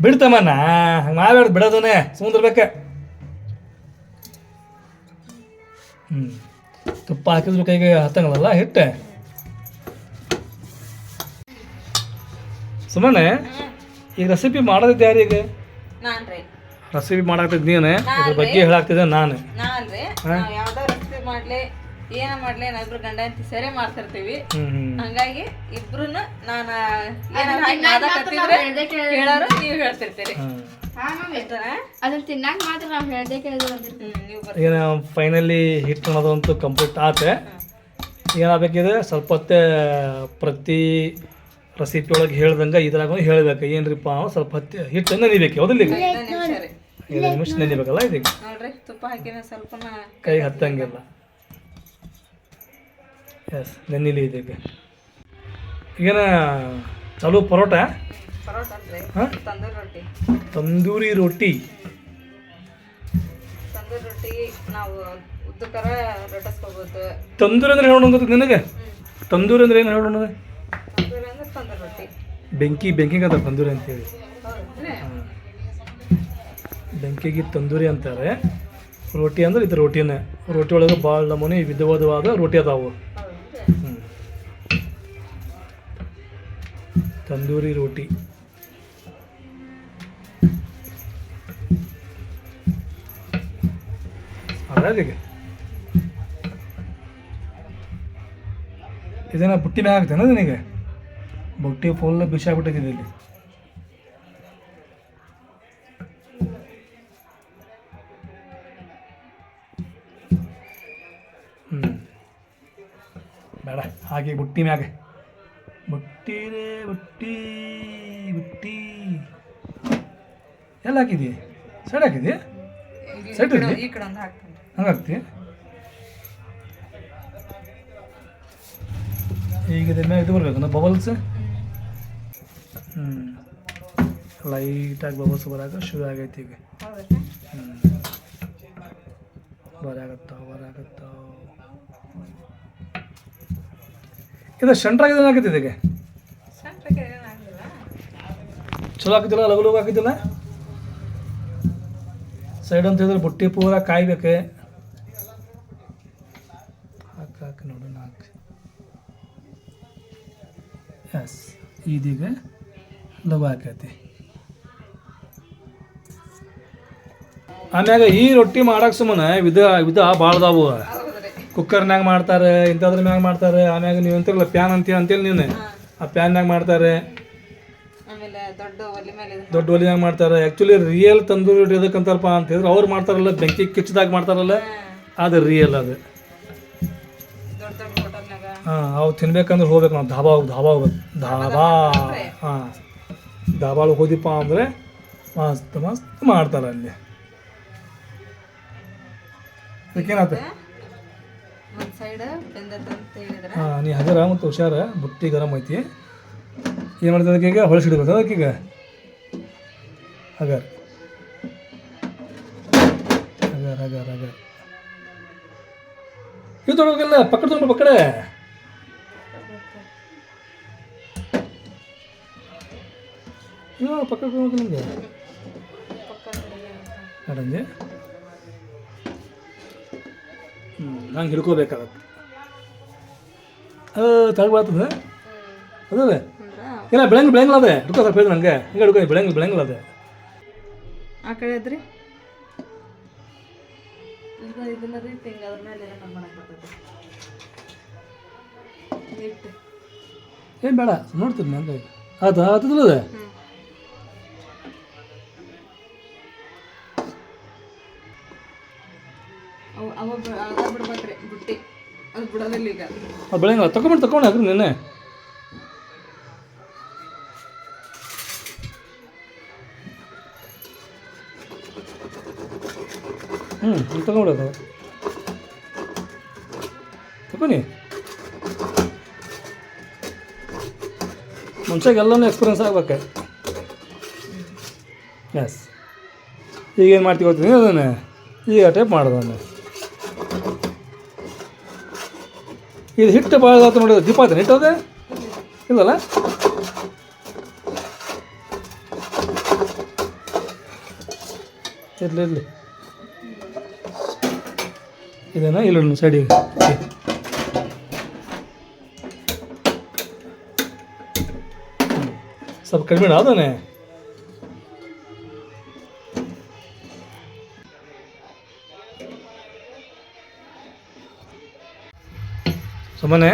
ಬಿಡ್ತಮ್ಮನ ಹಂಗೆ ಮಾಡಬೇಡ ಬಿಡೋದನ್ನೇ. ಸುಂದರ್ಬೇಕ ಹ್ಞೂ ತುಪ್ಪ ಹಾಕಿದ್ರು ಕೈಗೆ ಹತ್ತಂಗಲ್ಲ ಹಿಟ್ಟೆ? ಸುಮ್ಮನೆ ಈ ರೆಸಿಪಿ ಮಾಡೋದಿದ್ದು ಯಾರಿಗೆ ನಾನ್ರಿ. ರೆಸಿಪಿ ಮಾಡಾಕ್ತಿದ್ದು ನೀನು? ಇದ್ರ ಬಗ್ಗೆ ಹೇಳಾಕ್ತಿದ್ದೆ ನಾನು. ನಾನ್ರಿ. ನಾವ್ ಯಾವ್ದೋ ರೆಸಿಪಿ ಮಾಡ್ಲಿ ಏನ ಮಾಡ್ಲಿ ನಾವಿಬ್ರು ಗಂಡ ಅಂತ ಸೇರೆ ಮಾಡ್ತಿರ್ತೀವಿ. ಹಂಗಾಗಿ ಇಬ್ರುನು ನಾನ ಏನಾರ ಹಾಕಿ ಮಾತಾಡ್ತಿದ್ರೆ ಹೇಳೋರು ನೀವು ಹೇಳ್ತಿರ್ತೀರಿ. ಇಷ್ಟನಾ? ಅದನ್ನ ತಿನ್ನಾಕ ಮಾತ್ರ ನಾವು ಹೇಳ್ದೆ ಕೇಳಿದ್ರು ಬಂದಿರ್ತೀವಿ ಹ್ಮ್ ನೀವು ಬರ್ರಿ. ಈಗ ಫೈನಲಿ ಹಿಟ್ ಅನ್ನೋದಂತೂ ಕಂಪ್ಲೀಟ್ ಆತೆ. ಏನಾಗಬೇಕಿದೆ? ಸ್ವಲ್ಪ ಹೊತ್ತೇ ಪ್ರತಿ ರೆಸಿಪಿ ಒಳಗೆ ಹೇಳ್ದಂಗೆ ಇದ್ರಾಗ ಹೇಳ್ಬೇಕು. ಏನ್ರಿಪ್ಪ ಸ್ವಲ್ಪ ಹತ್ತಿ ಹಿಟ್ಟು ನೆನಿಬೇಕು ಹೌದಿಲ್ಲ ಈಗ? ಐದು ನಿಮಿಷ ನೆನಿಬೇಕಲ್ಲ ಇದೀಗ? ನೋಡ್ರಿ ತುಪ್ಪ ಸ್ವಲ್ಪ ಕೈ ಹತ್ತಂಗಿಲ್ಲ. ಎಸ್ ನೆನಿಲಿ ಇದೀಗ. ಈಗೇನ ಚಲೋ ಪರೋಟ? ತಂದೂರಿ ರೊಟ್ಟಿ. ತಂದೂರಿ ರೊಟ್ಟಿ. ತಂದೂರಿ ರೊಟ್ಟಿ ನಾವು ಉದ್ದಕರ ರೊಟ್ಟಿಸ್ಕೋಬೋದು. ತಂದೂರಿ ಅಂದ್ರೆ ಹೇಳೋಣ ನಿನಗೆ? ತಂದೂರಿ ಅಂದ್ರೆ ಏನು ಹೇಳೋಣ ಬೆಂಕಿ ಬೆಂಕಿಗೆ ಅದ ತಂದೂರಿ ಅಂತೇಳಿ. ಬೆಂಕಿಗೆ ತಂದೂರಿ ಅಂತಾರೆ. ರೋಟಿ ಅಂದ್ರೆ ಇದು ರೊಟ್ಟಿನೇ ರೋಟಿ ಒಳಗೆ ಭಾಳ ನಮೂನಿ ವಿಧವಾದವಾದ ರೋಟಿ ಅದಾವು. ತಂದೂರಿ ರೋಟಿ. ಅದಾದೀಗ ಇದನ್ನ ಬುಟ್ಟಿನ ಹಾಕ್ತೇನೆ ನಿನಗೆ? ಬುಟ್ಟಿ ಫುಲ್ ಬಿಸಿ ಆಗ್ಬಿಟ್ಟಿದೆ ಇಲ್ಲಿ. ಹ್ಞೂ ಬೇಡ ಹಾಗೆ ಬುಟ್ಟಿ ಮ್ಯಾಗ. ಬುಟ್ಟಿ ರೇ ಬುಟ್ಟಿ ಬುಟ್ಟಿ. ಎಲ್ಲ ಹಾಕಿದಿ ಸೈಡ್ ಹಾಕಿದಿ ಸೈಡ್ ಹಂಗೆ ಹಾಕ್ತಿ ಈಗ ಇದು ಬರ್ಬೇಕು ಬಬಲ್ಸ್ ಹ್ಞೂ ಲೈಟಾಗಿ ಬಬಲ್ಸ್ ಬರಾಕ ಶುರು ಆಗೈತಿ ಈಗ. ಹ್ಞೂ ಬರಾಕತ್ತಾವ ಬರಾಕತ್ತಾವ ಇದು ಸೆಂಟ್ರಾಗಿದೆ ಏನಾಗೈತಿ ಇದಕ್ಕೆ? ಚಲೋ ಹಾಕಿದಿಲ್ಲ ಲಗು ಲಗು ಹಾಕಿದಿಲ್ಲ ಸೈಡ್ ಅಂತ ಹೇಳಿದ್ರೆ ಬುಟ್ಟಿ ಪೂರ ಕಾಯ್ಬೇಕು. ಹಾಕಿ ಹಾಕಿ ನೋಡು ಹಾಕಿ ಎಸ್ ಇದೀಗ ಲಗು ಆಕೈತಿ ಆಮ್ಯಾಗ ಈ ರೊಟ್ಟಿ ಮಾಡಕ್ಕೆ ಸುಮ್ಮನೆ ವಿಧ ವಿಧ ಬಾಳ್ದಾವು ಕುಕ್ಕರ್ನಾಗ ಮಾಡ್ತಾರೆ ಇಂಥದ್ರ ಮ್ಯಾಗ ಮಾಡ್ತಾರೆ. ಆಮ್ಯಾಗ ನೀವು ಅಂತಿರಲ್ಲ ಪ್ಯಾನ್ ಅಂತೀಯ ಅಂತೇಳಿ ನೀನು. ಆ ಪ್ಯಾನ್ಯಾಗ ಮಾಡ್ತಾರೆ. ದೊಡ್ಡ ಒಲಿ ಮೇಲೆ ಇದನ್ನ ದೊಡ್ಡ ಒಲಿಯಾಗ ಮಾಡ್ತಾರೆ. ಆ್ಯಕ್ಚುಲಿ ರಿಯಲ್ ತಂದೂರಿ ಎದಕ್ಕಂತಾರಪ್ಪ ಅಂತ ಹೇಳಿದ್ರೆ ಅವ್ರು ಮಾಡ್ತಾರಲ್ಲ ಬೆಂಕಿ ಕಿಚ್ಚದಾಗ ಮಾಡ್ತಾರಲ್ಲ ಅದು ರಿಯಲ್ ಅದು. ಹಾಂ ಅವು ತಿನ್ಬೇಕಂದ್ರೆ ಹೋಗ್ಬೇಕು ನಾವು ಧಾಬಾ ಹೋಗಿ ಧಾಬಾ ಹೋಗ್ಬೇಕು ಧಾಬಾ ಹಾಂ. ಧಾಬಾಳು ಹೋದಿಪ್ಪ ಅಂದರೆ ಮಸ್ತ್ ಮಸ್ತ್ ಮಾಡ್ತಾರೆ ಅಲ್ಲಿ. ಅದಕ್ಕೇನಾಯ್ತು? ಹಾಂ ನೀ ಹಗರ ಮತ್ತು ಹುಷಾರ ಬುಟ್ಟಿ ಗರಮ್ ಐತಿ. ಏನು ಮಾಡ್ತದೆ ಅದಕ್ಕೆ ಈಗ? ಹೊಳಸಿಡ್ಬೇಕು ಈಗ? ಹಗರ್. ಹಗರ್ ಹಗರ್ ಹಗರ್. ಇದು ತೊಗೊಳಕಿಲ್ಲ ಪಕ್ಕದ ತೊಗೊಂಡು ಪಕ್ಕಡೆ. ಇದು ಪಕ್ಕ ತೊಗೊಳಕಿಲ್ಲ ನಿಮಗೆ. ನಡಂಜಿ ಹ್ಞೂ ನಂಗೆ ಹಿಡ್ಕೋಬೇಕಾಗತ್ತೆ. ಅದೇ ಅಂದ್ರೆ ಇಲ್ಲ ಬೆಳಂಗ್ ಬೆಳಂಗಿಲ್ಲ ಅದೇ ಹಿಡ್ಕೋ ಸ್ವಲ್ಪ ಹೇಳಿದ್ರು ನನಗೆ ಹಿಂಗೆ ಹಿಡ್ಕೋ ಬೆಳಂಗ್ ಬೆಳಂಗಿಲ್ಲ ಅದೇ ಆ ಕಡೆ ಅದ್ರಿ ಇದನ್ನ ಹಿಂಗೆ ಅದ್ರ ಮೇಲೆ ಏನೋ ಮಾಡಕ್ಕೆ ಬರ್ತೈತೆ ಇಟ್ಟು ಏನು ಬೇಡ ನೋಡ್ತೀನಿ ನಂಗೆ. ಆಯ್ತು? ಆತದಲ್ಲ ಅದೇ ಅವು ಅದ ಬಿಡ್ಬೇಕ್ರಿ, ಬುಟ್ಟಿ. ಅದು ಬಿಡೋದಿಲ್ಲ ಹ್ಞೂ ತಗೊಂಬಿಡೋದು ತಗೊನಿ ಮನುಷ್ಯಾಗ ಎಲ್ಲನೂ ಎಕ್ಸ್ಪೀರಿಯನ್ಸ್ ಆಗ್ಬೇಕು. ಎಸ್ ಈಗ ಏನು ಮಾಡ್ತೀವಿ ಗೊತ್ತೀನಿ ಅದನ್ನು? ಈಗ ಟೈಪ್ ಮಾಡೋದನ್ನು. ಇದು ಹಿಟ್ಟು ಭಾಳ ಆಯ್ತು ನೋಡಿದ್ರೆ ದೀಪ ಆಯ್ತಾನೆ ಹಿಟ್ಟು ಅದೇ? ಇಲ್ಲಲ್ಲ? ಇರಲಿ ಇರಲಿ. ಇದೇನಾ ಇಲ್ಲ ಸೈಡಿ ಸ್ವಲ್ಪ ಕಡಿಮೆ ಅದಾನೆ ಸುಮ್ಮನೆ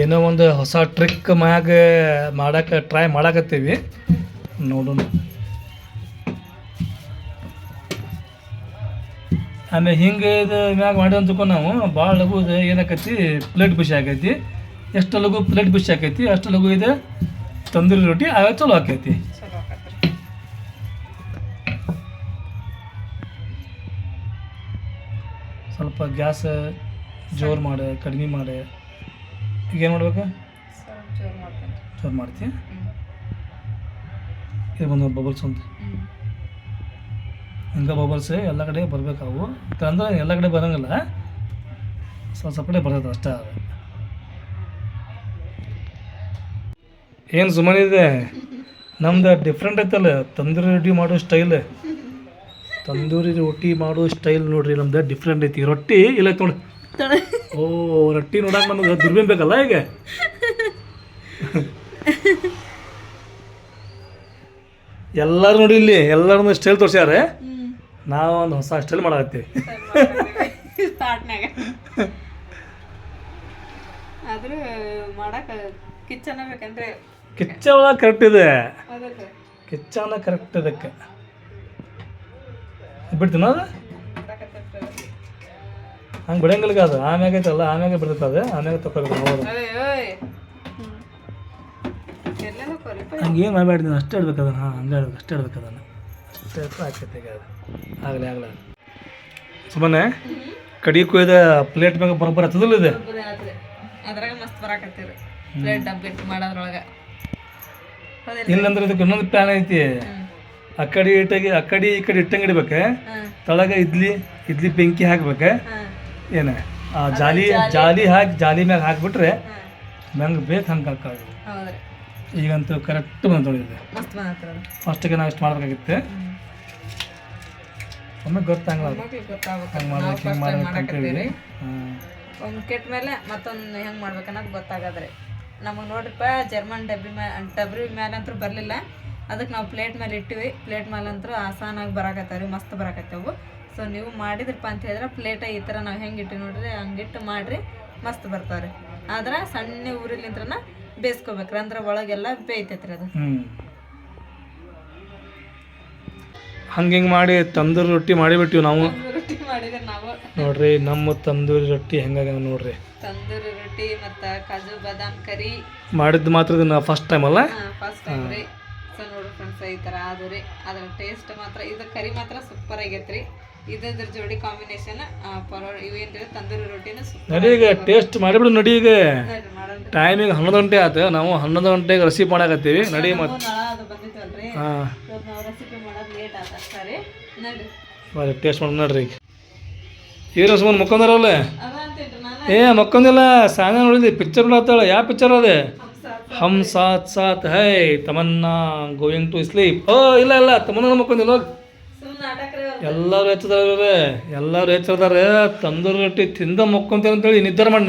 ಏನೋ ಒಂದು ಹೊಸ ಟ್ರಿಕ್ ಮ್ಯಾಗ ಮಾಡಕ್ಕೆ ಟ್ರೈ ಮಾಡಕತ್ತೀವಿ. ನೋಡೋಣ. ಆಮೇಲೆ ಹಿಂಗೆ ಇದು ಮ್ಯಾಗ ಮಾಡಿ ಅಂದ್ಕೊ ನಾವು ಭಾಳ ಲಘು ಇದು ಪ್ಲೇಟ್ ಬಿಸಿ ಆಕೈತಿ ಎಷ್ಟು ಲಘು ಪ್ಲೇಟ್ ಬಿಸಿ ಆಕೈತಿ ಅಷ್ಟು ಲಘು ಇದು ತಂದೂರಿ ರೊಟ್ಟಿ, ಆಗ ಚಲೋ ಆಕೈತಿ. ಸ್ವಲ್ಪ ಗ್ಯಾಸ್ ಜೋರು ಮಾಡೆ ಕಡಿಮೆ ಮಾಡೆ. ಈಗ ಏನು ಮಾಡ್ಬೇಕು ಜೋರು ಮಾಡ್ತೀಯ? ಇದು ಬಂದು ಬಬಲ್ಸ್ ಅಂತ. ಹಂಗೆ ಬಬಲ್ಸ್ ಎಲ್ಲ ಕಡೆ ಬರಬೇಕಾವು. ಅಂದ್ರೆ ಎಲ್ಲ ಕಡೆ ಬರೋಂಗಿಲ್ಲ. ಸ್ವಲ್ಪ ಸ್ವಲ್ಪ ಕಡೆ ಬರ್ತದೆ ಅಷ್ಟೇ ಏನು ಸುಮ್ಮನಿದೆ ನಮ್ದು ಡಿಫ್ರೆಂಟ್ ಐತಲ್ಲ ತಂದೂರಿ ರೊಟ್ಟಿ ಮಾಡೋ ಸ್ಟೈಲ್ ತಂದೂರಿ ರೊಟ್ಟಿ ಮಾಡೋ ಸ್ಟೈಲ್ ನೋಡ್ರಿ ನಮ್ದು ಡಿಫ್ರೆಂಟ್ ಐತಿ. ರೊಟ್ಟಿ ಇಲ್ಲ ಐತ್ ನೋಡಿ ಓ ರೊಟ್ಟಿ ನೋಡಕ್ ನಮಗೆ ದುರ್ಬೀನ್ ಬೇಕಲ್ಲ ಈಗ? ಎಲ್ಲರೂ ನೋಡಿ ಇಲ್ಲಿ ಎಲ್ಲರೂ ಸ್ಟೈಲ್ ತೋರ್ಸ್ಯಾರೆ. ನಾವು ಒಂದು ಹೊಸ ಸ್ಟೈಲ್ ಮಾಡಾಕತ್ತೀವಿ. ಆದ್ರೂ ಮಾಡಕ್ ಕಿಚನ್ ಬೇಕಂದ್ರೆ. ಕಿಚ್ಚ ಒಳಗೆ ಕರೆಕ್ಟ್ ಇದೆ ಕಿಚ್ಚನ ಕರೆಕ್ಟ್ ಇದಕ್ಕೆ. ಬಿಡ್ತೀನ ಅದು? ಹಂಗೆ ಬಿಡಂಗಿಲ್ಲ ಅದು. ಆಮ್ಯಾಗ ಐತಲ್ಲ ಆಮ್ಯಾಗ ಬಿಡ್ತೈತೆ ಅದು. ಆಮ್ಯಾಗ ತಗೋಬೇಕು ಕೊರಿಪ ಹಂಗೆ ಏನು ಮಾಡಬೇಡಿ ನೀವು? ಅಷ್ಟೇ ಇಡ್ಬೇಕು ಅದನ್ನು. ಹಾಂ ಹಂಗೆ ಅಷ್ಟೇ ಇಡ್ಬೇಕು ಅದನ್ನು. ಅಷ್ಟೇ ಆಗ್ತೈತೆ ಈಗ ಅದು. ಆಗಲಿ ಆಗಲ್ಲ ಸುಮ್ಮನೆ ಕಡಿ ಕೊಯ್ದ ಪ್ಲೇಟ್ ಮ್ಯಾಗ ಬರೋಬ್ಬರ ಹತ್ತದಿಲ್ಲ ಇದೆ? ಅದ್ರಾಗ ಮಸ್ತ್ ಬರಾಕತ್ತೀರಿ. ಪ್ಲೇಟ್ ಡಬ್ಬಿಟ್ ಮಾಡೋದ್ರೊಳಗೆ. ಇಲ್ಲಂದ್ರೆ ಇದಕ್ಕೆ ಇನ್ನೊಂದು ಪ್ಲಾನ್ ಐತಿ. ಆ ಕಡೆ ಇಟ್ಟಾಗಿ ಆ ಕಡೆ ಈ ಕಡೆ ಇಟ್ಟಂಗೆ ಇಡ್ಬೇಕು. ತಳಗ ಇಡ್ಲಿ ಇಡ್ಲಿ ಬೆಂಕಿ ಹಾಕ್ಬೇಕು. ಏನ? ಆ ಜಾಲಿ ಜಾಲಿ ಹಾಕಿ ಜಾಲಿ ಮ್ಯಾಗ ಹಾಕ್ಬಿಟ್ರೆ ನಂಗೆ ಬೇಕು ಹಂಗೆ ಹಾಕೋದು. ಹೌದ್ರಿ ಈಗಂತೂ ಕರೆಕ್ಟ್ ಬಂದು ತೊಳಿದೆ ಮಸ್ತ್ ಬಂದತ್ರ ಅದು ಫಸ್ಟಿಗೆ ನಾವು ಇಷ್ಟು ಮಾಡ್ಬೇಕಾಗಿತ್ತು. ಒಮ್ಮೆ ಗೊತ್ತಾಗಲ್ಲ ಅದು ಮಕ್ಳಿಗೆ ಗೊತ್ತಾಗ್ಬೇಕು ಹಂಗೆ ನಾವು ಮಾಡ್ಬೇಕು ಹಿಂಗೆ ಫಸ್ಟ್ ಟೈಮ್ ಮಾಡ್ಬೇಕು ಅಂತೇಳಿ. ಮಾಡಕತ್ತೀರಿ. ಹಾಂ. ಒಂದು ಕೆಟ್ಟ ಮೇಲೆ ಮತ್ತೊಂದು ಹೆಂಗೆ ಮಾಡ್ಬೇಕನ್ನೋದು ಗೊತ್ತಾಗದ್ರಿ. ನಮಗೆ ನೋಡ್ರಿಪ್ಪ ಜರ್ಮನ್ ಡಬ್ಬಿ ಮ್ಯಾ ಡಬ್ರಿ ಮೇಲೆ ಅಂತೂ ಬರಲಿಲ್ಲ. ಅದಕ್ಕೆ ನಾವು ಪ್ಲೇಟ್ ಮೇಲೆ ಇಟ್ಟಿವಿ. ಪ್ಲೇಟ್ ಮೇಲೆ ಅಂತೂ ಆಸಾನಾಗಿ ಬರಾಕತ್ತಾವ್ರಿ ಮಸ್ತ್ ಬರಾಕತ್ತವು. ಸೊ ನೀವು ಮಾಡಿದ್ರಪ್ಪ ಅಂತ ಹೇಳಿದ್ರೆ ಪ್ಲೇಟ ಈ ಥರ ನಾವು ಹೆಂಗೆ ಇಟ್ಟು ನೋಡ್ರಿ ಹಂಗಿಟ್ಟು ಮಾಡಿರಿ ಮಸ್ತ್ ಬರ್ತಾವ್ರಿ. ಆದ್ರೆ ಸಣ್ಣ ಊರಿಲಿಂತ್ರನ ಬೇಯಿಸ್ಕೋಬೇಕ್ರಿ ಅಂದ್ರೆ ಒಳಗೆಲ್ಲ ಬೇಯ್ತೈತ್ರಿ ಅದು. ಹಂಗೆ ಹಿಂಗೆ ಮಾಡಿ ತಂದೂರಿ ರೊಟ್ಟಿ ಮಾಡಿಬಿಟ್ಟಿವಿ ನಾವು. ರೊಟ್ಟಿ ಮಾಡಿದ್ರೆ ನಾವು. ನೋಡ್ರಿ ನಮ್ಮ ತಂದೂರಿ ರೊಟ್ಟಿ ಹೆಂಗಾಗ ನೋಡ್ರಿ. ತಂದೂರಿ ರೊಟ್ಟಿ ಮತ್ತು ಕಾಜು ಬಾದಾಮ್ ಕರಿ. ಮಾಡಿದ್ದು ಮಾತ್ರ ಇದನ್ನ ಫಸ್ಟ್ ಟೈಮ್ ಅಲ್ಲ? ಫಸ್ಟ್ ಟೈಮ್ ರೀ. ಸೊ ನೋಡ್ರಿ ಫ್ರೆಂಡ್ಸ್ ಈ ಥರ ಅದು ರೀ. ಅದ್ರ ಟೇಸ್ಟ್ ಮಾತ್ರ ಇದು ಕರಿ ಮಾತ್ರ ಸೂಪರ್ ಆಗೈತ್ರಿ. ಇದ್ರ ಜೋಡಿ ಕಾಂಬಿನೇಷನ್ ಪರೋಟ ತಂದೂರಿ ರೊಟ್ಟಿನ ನಡೀಗ ಟೇಸ್ಟ್ ಮಾಡಿಬಿಡು ನಡಿ ಈಗ. ಮಾಡೋಣ. ಟೈಮಿಗೆ ಹನ್ನೊಂದು ಗಂಟೆ ಆಯ್ತು ನಾವು ಹನ್ನೊಂದು ಗಂಟೆಗೆ ರೆಸಿಪಿ ಮಾಡಾಕತ್ತೀವಿ. ನಡಿ ಮತ್ತೆ ಹಾಂ. ಆತ ಬರೀ ಟೇಸ್ಟ್ ಮಾಡಿ ನೋಡ್ರಿ ಈಗ. ಸುಮ್ಮನೆ ಮುಕ್ಕೊಂದಾರಲ್ಲ ಏ ಮಕ್ಕೊಂದಿಲ್ಲ ಸಾನ ನೋಡಿದ್ವಿ ಪಿಕ್ಚರ್ ನೋಡತ್ತಾಳ ಯಾವ ಪಿಕ್ಚರ್ ಅದೇ? ಹಮ್ ಸಾತ್ ಸಾತ್. Hi Tamannaah going to sleep ಓ ಇಲ್ಲ ಇಲ್ಲ ತಮನ್ನ ಮಕ್ಕೊಂದಿಲ್ಲ ಹೋಗ್ ಸುಮ್ಮನೆ ನಾಟಕ ರೀ ಅವ್ರು ಎಲ್ಲರೂ ಹೆಚ್ಚದಾರೆ ಎಲ್ಲರೂ ಹೆಚ್ಚದಾರೆ ತಂದೂರಿ ರೊಟ್ಟಿ ತಿಂದ ಮಕ್ಕೊಂತೇವೆ ಅಂತೇಳಿ ನಿರ್ಧಾರ ಮಾಡಿ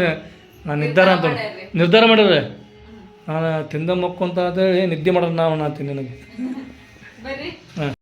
ನಾನು ನಿರ್ಧಾರ ಅಂತ ನಿರ್ಧಾರ ಮಾಡಿದ್ರೆ ನಾನು ತಿಂದ ಮಕ್ಕೊಂತ ಅಂತೇಳಿ ನಿದ್ದೆ ಮಾಡೋದು ನಾವು ನಾತೀನಿ ನನಗೆ. ಹಾಂ.